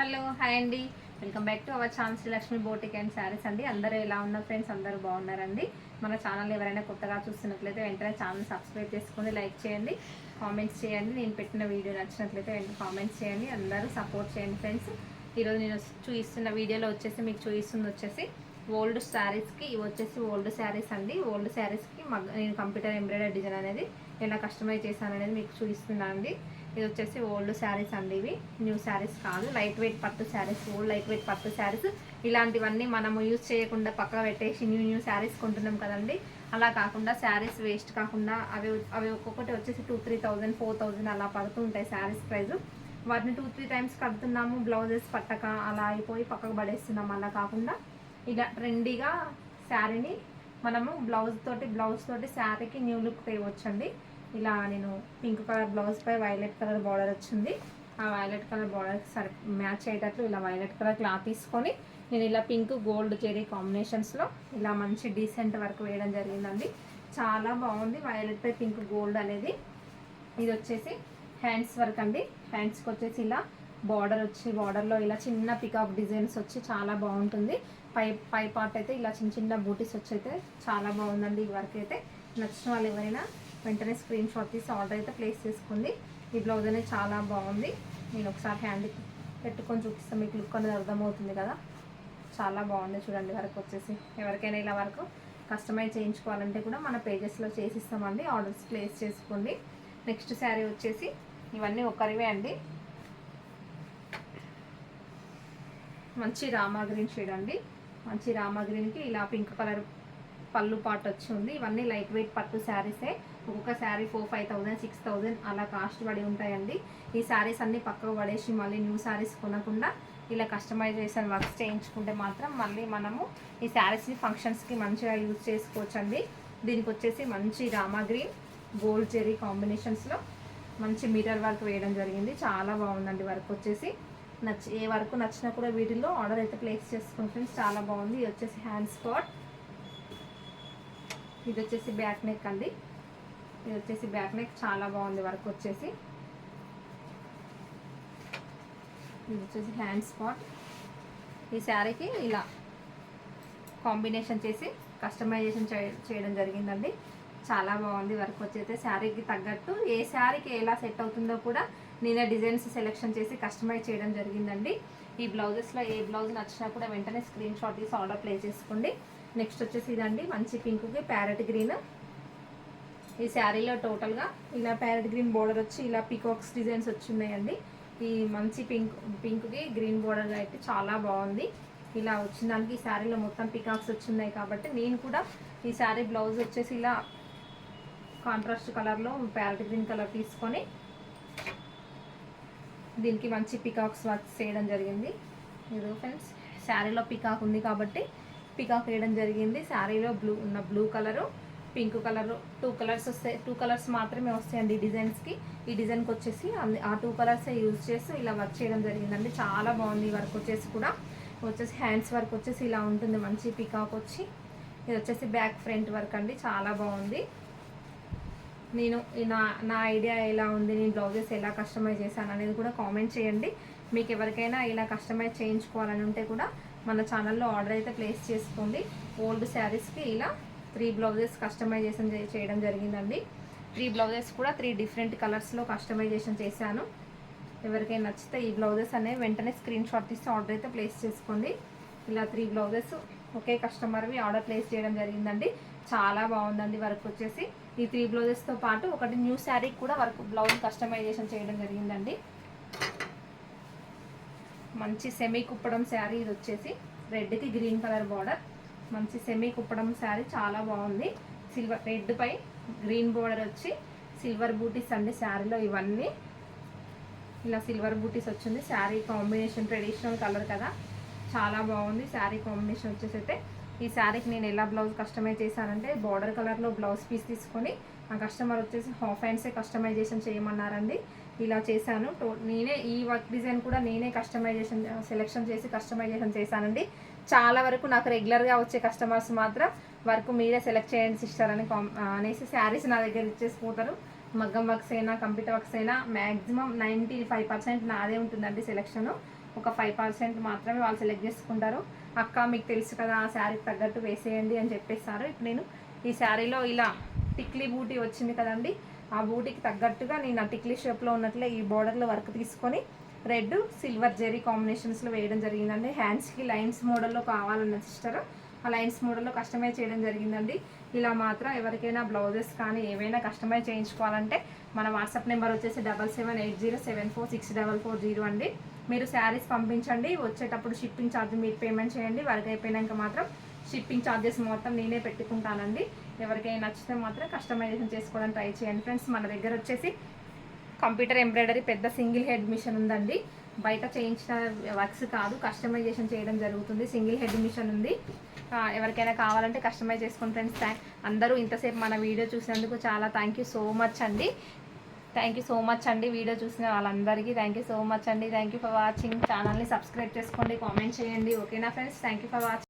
Hello hi అండి. Welcome back to our channel Lakshmi boutique and saris అండి. అందరూ ఎలా ఉన్నారు ఫ్రెండ్స్? అందరూ బాగున్నారండి. మన ఛానల్ ఎవరైనా కొత్తగా చూస్తున్నట్లయితే వెంటనే ఛానల్ సబ్స్క్రైబ్ చేసుకుని లైక్ చేయండి. కామెంట్స్ చేయండి. నేను పెట్టిన వీడియో నచ్చినట్లయితే వెంటనే కామెంట్స్ చేయండి. అందరూ సపోర్ట్ చేయండి ఫ్రెండ్స్. ఈరోజు నేను చూపిస్తున్న వీడియోలో వచ్చేసి మీకు చూపిస్తుంది వచ్చేసి ఓల్డ్ శారీస్కి ఇవి వచ్చేసి ఓల్డ్ శారీస్ అండి. ఓల్డ్ శారీస్కి మగ్గ నేను కంప్యూటర్ ఎంబ్రాయిడరీ డిజైన్ అనేది ఎలా కస్టమైజ్ చేశాను అనేది మీకు చూపిస్తున్నాను అండి ఇది వచ్చేసి ఓల్డ్ శారీస్ అండి ఇవి. న్యూ శారీస్ కాదు. లైట్ వెయిట్ పట్టు శారీస్ ఓల్డ్ లైట్ వెయిట్ పట్టు శారీస్. ఇలాంటివన్నీ మనము యూజ్ చేయకుండా పక్క పెట్టేసి న్యూ న్యూ శారీస్ కొంటున్నాం కదండి. అలా కాకుండా శారీస్ వేస్ట్ కాకుండా అవి అవి ఒక్కొక్కటి వచ్చేసి two three thousand four thousand అలా పడుతూ ఉంటాయి శారీస్ ప్రైస్ వాటిని టూ త్రీ టైమ్స్ కడుతున్నాము. బ్లౌజెస్ పట్టక అలా అయిపోయి పక్కకు పడేస్తున్నాం. అలా కాకుండా ఇలా ట్రెండీగా శారీని మనము బ్లౌజ్ తోటి బ్లౌజ్ తోటి శారీకి న్యూ లుక్ తేవచ్చండి. ఇలా నేను పింక్ కలర్ బ్లౌజ్ పై వైలెట్ కలర్ బార్డర్ వచ్చింది. ఆ వైలెట్ కలర్ బార్డర్ సరి మ్యాచ్ అయ్యేటట్లు ఇలా వైలెట్ కలర్ క్లాత్ తీసుకొని నేను ఇలా పింక్ గోల్డ్ జెరీ కాంబినేషన్స్లో ఇలా మంచి డీసెంట్ వర్క్ వేయడం జరిగిందండి. చాలా బాగుంది వైలెట్ పై పింక్ గోల్డ్ అనేది. ఇది వచ్చేసి హ్యాండ్స్ వర్క్ అండి. హ్యాండ్స్కి వచ్చేసి ఇలా బార్డర్ వచ్చి బార్డర్లో ఇలా చిన్న పికాక్ డిజైన్స్ వచ్చి చాలా బాగుంటుంది. పై పై పార్ట్ అయితే ఇలా చిన్న చిన్న బూటీస్ వచ్చి అయితే చాలా బాగుందండి ఈ వర్క్ అయితే. నచ్చిన వాళ్ళు ఎవరైనా వెంటనే స్క్రీన్ షాట్ తీసి ఆర్డర్ అయితే ప్లేస్ చేసుకోండి ఈ బ్లౌజ్ అనేది చాలా బాగుంది. నేను ఒకసారి హ్యాండ్ పెట్టుకొని చూపిస్తాను మీకు లుక్ అనేది అర్థమవుతుంది కదా. చాలా బాగుంది చూడండి వరకు వచ్చేసి. ఎవరికైనా ఇలా వరకు కస్టమైజ్ చేయించుకోవాలంటే కూడా మన పేజెస్లో చేసిస్తామండి. ఆర్డర్స్ ప్లేస్ చేసుకోండి. నెక్స్ట్ శారీ వచ్చేసి ఇవన్నీ ఒకరివే అండి. మంచి రామా గ్రీన్ షేడ్ అండి. మంచి రామా గ్రీన్కి ఇలా పింక్ కలర్ పళ్ళు వచ్చి వచ్చింది. ఇవన్నీ లైట్ వెయిట్ పట్టు శారీసే ఒక్కొక్క sari four five thousand six thousand అలా కాస్ట్ పడి ఉంటాయండి. ఈ శారీస్ అన్నీ పక్కకు పడేసి మళ్ళీ న్యూ శారీస్ కొనకుండా ఇలా కస్టమైజేషన్ వర్క్స్ చేయించుకుంటే మాత్రం మళ్ళీ మనము ఈ శారీస్ని ఫంక్షన్స్కి మంచిగా యూజ్ చేసుకోవచ్చండి. దీనికి వచ్చేసి మంచి రామా గ్రీన్ గోల్డ్ జెరీ కాంబినేషన్స్లో మంచి మిర్రర్ వర్క్ వేయడం జరిగింది. చాలా బాగుందండి వర్క్ వచ్చేసి. నచ్చి ఏ వర్క్ నచ్చినా కూడా వీటిల్లో ఆర్డర్ అయితే ప్లేస్ చేసుకుంటుంది చాలా బాగుంది. ఇది వచ్చేసి హ్యాండ్ స్పాట్ ఇది వచ్చేసి బ్యాక్ నెక్ అండి. ఇది వచ్చేసి బ్యాక్ నెక్ చాలా బాగుంది వర్క్ వచ్చేసి. ఇది వచ్చేసి హ్యాండ్ స్పాట్. ఈ శారీకి ఇలా కాంబినేషన్ చేసి కస్టమైజేషన్ చేయడం జరిగిందండి. చాలా బాగుంది వర్క్ వచ్చైతే శారీకి తగ్గట్టు ఏ శారీకి ఎలా సెట్ అవుతుందో కూడా నేనే డిజైన్స్ సెలెక్షన్ చేసి కస్టమైజ్ చేయడం జరిగిందండి. ఈ బ్లౌజెస్లో ఏ బ్లౌజ్ నచ్చినా కూడా వెంటనే స్క్రీన్ షాట్ తీసి ఆర్డర్ ప్లేస్ చేసుకోండి. నెక్స్ట్ వచ్చేసి ఇదండి మంచి పింక్కి ప్యారెట్ గ్రీన్ ఈ శారీలో టోటల్గా ఇలా ప్యారెట్ గ్రీన్ బోర్డర్ వచ్చి ఇలా పీకాక్స్ డిజైన్స్ వచ్చిన్నాయండి ఈ మంచి పింక్ పింక్కి గ్రీన్ బోర్డర్ అయితే చాలా బాగుంది. ఇలా వచ్చిన దానికి ఈ శారీలో మొత్తం పికాక్స్ వచ్చినాయి కాబట్టి నేను కూడా ఈ శారీ బ్లౌజ్ వచ్చేసి ఇలా కాంట్రాస్ట్ కలర్లో ప్యారెట్ గ్రీన్ కలర్ తీసుకొని దీనికి మంచి పికాక్స్ వర్క్ చేయడం జరిగింది. ఇది ఫ్రెండ్స్ శారీలో పికాక్ ఉంది కాబట్టి పికాక్ వేయడం జరిగింది. శారీలో బ్లూ ఉన్న blue colour pink colour two colours వస్తాయి. టూ కలర్స్ మాత్రమే వస్తాయండి ఈ డిజైన్స్కి ఈ డిజైన్కి వచ్చేసి ఆ టూ కలర్సే యూజ్ చేసి ఇలా వర్క్ చేయడం జరిగిందండి. చాలా బాగుంది వర్క్ వచ్చేసి కూడా. వచ్చేసి హ్యాండ్స్ వర్క్ వచ్చేసి ఇలా ఉంటుంది. మంచి పికాక్ వచ్చి. ఇది వచ్చేసి బ్యాక్ ఫ్రంట్ వర్క్ అండి. చాలా బాగుంది. నేను నా నా ఐడియా ఎలా ఉంది నేను బ్లౌజెస్ ఎలా కస్టమైజ్ చేశాను అనేది కూడా కామెంట్ చేయండి. మీకు ఎవరికైనా ఇలా కస్టమైజ్ చేయించుకోవాలని ఉంటే కూడా మన ఛానల్లో ఆర్డర్ అయితే ప్లేస్ చేసుకోండి. ఓల్డ్ శారీస్కి ఇలా త్రీ బ్లౌజెస్ కస్టమైజేషన్ చేయడం జరిగిందండి. త్రీ బ్లౌజెస్ కూడా త్రీ డిఫరెంట్ కలర్స్లో కస్టమైజేషన్ చేశాను. ఎవరికైనా నచ్చితే ఈ బ్లౌజెస్ అనేవి వెంటనే స్క్రీన్ షాట్ తీసి ఆర్డర్ అయితే ప్లేస్ చేసుకోండి. ఇలా త్రీ బ్లౌజెస్ ఒకే కస్టమర్వి ఆర్డర్ ప్లేస్ చేయడం జరిగిందండి. చాలా బాగుందండి వర్క్ వచ్చేసి. ఈ త్రీ బ్లౌజెస్తో పాటు ఒకటి న్యూ శారీ కూడా వర్క్ బ్లౌజ్ కస్టమైజేషన్ చేయడం జరిగిందండి. మంచి సెమీ కుప్పడం శారీ ఇది వచ్చేసి రెడ్కి గ్రీన్ కలర్ బార్డర్ మంచి సెమీ కుప్పడం శారీ చాలా బాగుంది. సిల్వర్ రెడ్ పై గ్రీన్ బార్డర్ వచ్చి సిల్వర్ బూటీస్ అండి శారీలో ఇవన్నీ. ఇలా సిల్వర్ బూటీస్ వచ్చింది. శారీ కాంబినేషన్ ట్రెడిషనల్ కలర్ కదా. చాలా బాగుంది శారీ కాంబినేషన్ వచ్చేసి అయితే. ఈ శారీకి నేను ఎలా బ్లౌజ్ కస్టమైజ్ చేశానంటే బార్డర్ కలర్లో బ్లౌజ్ పీస్ తీసుకొని ఆ కస్టమర్ వచ్చేసి హాఫ్ హ్యాండ్సే కస్టమైజేషన్ చేయమన్నారండి. ఇలా చేశాను. నేనే ఈ వర్క్ డిజైన్ కూడా నేనే కస్టమైజేషన్ సెలెక్షన్ చేసి కస్టమైజేషన్ చేశానండి. చాలా వరకు నాకు రెగ్యులర్గా వచ్చే కస్టమర్స్ మాత్రం వర్క్ మీరే సెలెక్ట్ చేయండి సిస్టర్ అని అనేసి శారీస్ నా దగ్గర ఇచ్చేసి పోతారు. మగ్గం వర్క్స్ అయినా కంప్యూటర్ వర్క్స్ అయినా మ్యాక్సిమం నైంటీ ఫైవ్ పర్సెంట్ నాదే ఉంటుందండి సెలెక్షన్. ఒక ఫైవ్ పర్సెంట్ మాత్రమే వాళ్ళు సెలెక్ట్ చేసుకుంటారు. అక్క మీకు తెలుసు కదా ఆ శారీకి తగ్గట్టు వేసేయండి అని చెప్పేస్తారు ఇప్పుడు నేను ఈ శారీలో ఇలా టిక్లీ బూటీ వచ్చింది కదండి ఆ బూటికి తగ్గట్టుగా నేను ఆ టిక్లీ షేప్లో ఉన్నట్లే ఈ బార్డర్లో వర్క్ తీసుకొని రెడ్ సిల్వర్ జెరీ కాంబినేషన్స్లో వేయడం జరిగిందండి. హ్యాండ్స్కి లైన్స్ మోడల్లో కావాలన్న సిస్టర్. ఆ లైన్స్ మోడల్లో కస్టమైజ్ చేయడం జరిగిందండి. ఇలా మాత్రం ఎవరికైనా బ్లౌజెస్ కానీ ఏవైనా కస్టమైజ్ చేయించుకోవాలంటే మన వాట్సాప్ నెంబర్ వచ్చేసి double seven eight zero seven four six double four zero అండి. మీరు శారీస్ పంపించండి వచ్చేటప్పుడు షిప్పింగ్ ఛార్జ్ మీరు పేమెంట్ చేయండి. వర్క్ అయిపోయినాక మాత్రం షిప్పింగ్ ఛార్జెస్ మొత్తం నేనే పెట్టుకుంటానండి. ఎవరికైనా నచ్చితే మాత్రం కస్టమైజేషన్ చేసుకోవడానికి ట్రై చేయండి. ఫ్రెండ్స్ మన దగ్గర వచ్చేసి కంప్యూటర్ ఎంబ్రాయిడరీ పెద్ద సింగిల్ హెడ్ మిషన్ ఉందండి. బయట చేయించిన వర్క్స్ కాదు కస్టమైజేషన్ చేయడం జరుగుతుంది. సింగిల్ హెడ్ మిషన్ ఉంది. ఎవరికైనా కావాలంటే కస్టమైజ్ చేసుకోండి ఫ్రెండ్స్ థ్యాంక్ అందరూ ఇంతసేపు మన వీడియో చూసినందుకు చాలా థ్యాంక్ యూ సో మచ్ అండి. థ్యాంక్ యూ సో మచ్ అండి వీడియో చూసిన వాళ్ళందరికీ. థ్యాంక్ యూ సో మచ్ అండి. థ్యాంక్ యూ ఫర్ వాచింగ్ ఛానల్ని సబ్స్క్రైబ్ చేసుకోండి కామెంట్ చేయండి. ఓకేనా friends thank you for watching